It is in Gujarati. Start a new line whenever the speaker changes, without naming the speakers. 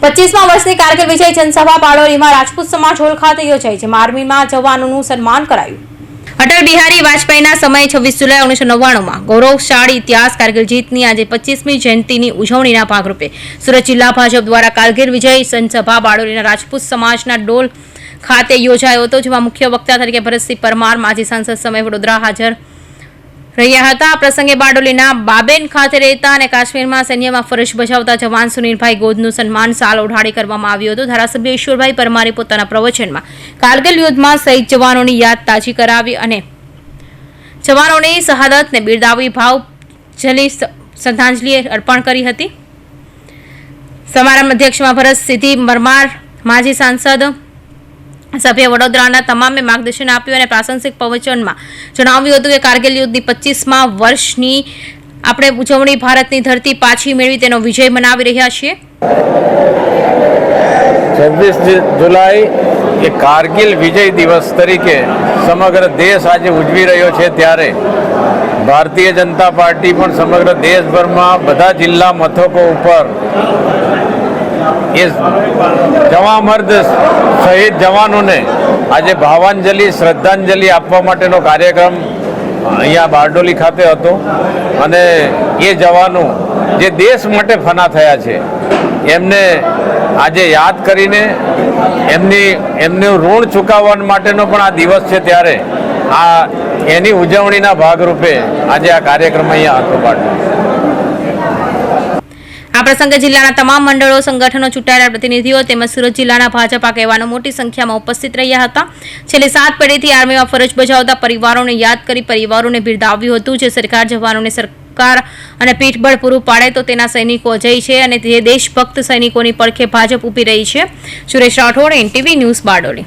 પચીસમાં વર્ષની કારગિલ વિજય જનસભા પાડોરીમાં રાજપૂત સમાજ હોલ ખાતે યોજાઈ જેમાં આર્મીમાં જવાનોનું સન્માન કરાયું. અટલ બિહારી વાજપેયીના સમયે છવ્વીસ જુલાઈ ઓગણીસો નવ્વાણુંમાં ગૌરવશાળી ઇતિહાસ કારગિલ જીતની આજે પચીસમી જયંતિની ઉજવણીના ભાગરૂપે સુરત જિલ્લા ભાજપ દ્વારા કારગિલ વિજય જનસભા બાળોરીના રાજપૂત સમાજના ડોલ ખાતે યોજાયો હતો, જેમાં મુખ્ય વક્તા તરીકે ભરતસિંહ પરમાર, માજી સાંસદ સમય વડોદરા હાજર રહ્યા હતા. આ પ્રસંગે બારડોલીના બાબેન ખાતે રહેતા અને કાશ્મીરમાં સૈન્યમાં ફરજ બજાવતા જવાન સુનિલભાઈ ગોદનું સન્માન સાલ ઓઢાડી કરવામાં આવ્યું હતું. ધારાસભ્ય ઈશ્વરભાઈ પરમારે પોતાના પ્રવચનમાં કારગિલ યુદ્ધમાં શહીદ જવાનોની યાદ તાજી કરાવી અને જવાનોની શહાદતને બિરદાવી ભાવજલી શ્રદ્ધાંજલિ અર્પણ કરી હતી. સમારંભ અધ્યક્ષમાં ભરત સિદ્ધિ પરમાર, માજી સાંસદ સભ્ય વડોદરાના તમામે માર્ગદર્શન આપ્યું અને પ્રાસંગિક પ્રવચનમાં જણાવ્યું હતું કે કારગિલ યુદ્ધની પચીસમાં વર્ષની આપણે ઉજવણી ભારતની ધરતી પાછી મેળવી તેનો વિજય મનાવી રહ્યા છીએ.
છવ્વીસ જુલાઈ એ કારગિલ વિજય દિવસ તરીકે સમગ્ર દેશ આજે ઉજવી રહ્યો છે ત્યારે ભારતીય જનતા પાર્ટી પણ સમગ્ર દેશભરમાં બધા જિલ્લા મથકો ઉપર એ જવામર્દ શહીદ જવાનોને આજે ભાવાંજલિ, શ્રદ્ધાંજલિ આપવા માટેનો કાર્યક્રમ અહીંયા બારડોલી ખાતે હતો. અને એ જવાનો જે દેશ માટે ફના થયા છે, એમને આજે યાદ કરીને એમની, એમનું ઋણ ચૂકવવા માટેનો પણ આ દિવસ છે ત્યારે આ એની ઉજવણીના ભાગરૂપે આજે આ કાર્યક્રમ અહીંયા હતો બારડોલી
આ પ્રસંગે જિલ્લાના તમામ મંડળો, સંગઠનો, ચૂંટાયેલા પ્રતિનિધિઓ તેમજ સુરત જિલ્લાના ભાજપ આગેવાનો મોટી સંખ્યામાં ઉપસ્થિત રહ્યા હતા. છેલ્લી સાત પેઢીથી આર્મીમાં ફરજ બજાવતા પરિવારોને યાદ કરી પરિવારોને બિરદાવ્યું હતું. જે સરકાર જવાનોને સરકાર અને પીઠબળ પૂરું પાડે તો તેના સૈનિકો અજય છે અને તે દેશભક્ત સૈનિકોની પડખે ભાજપ ઊભી રહી છે. Suresh Rathod, NTV news Bardoli.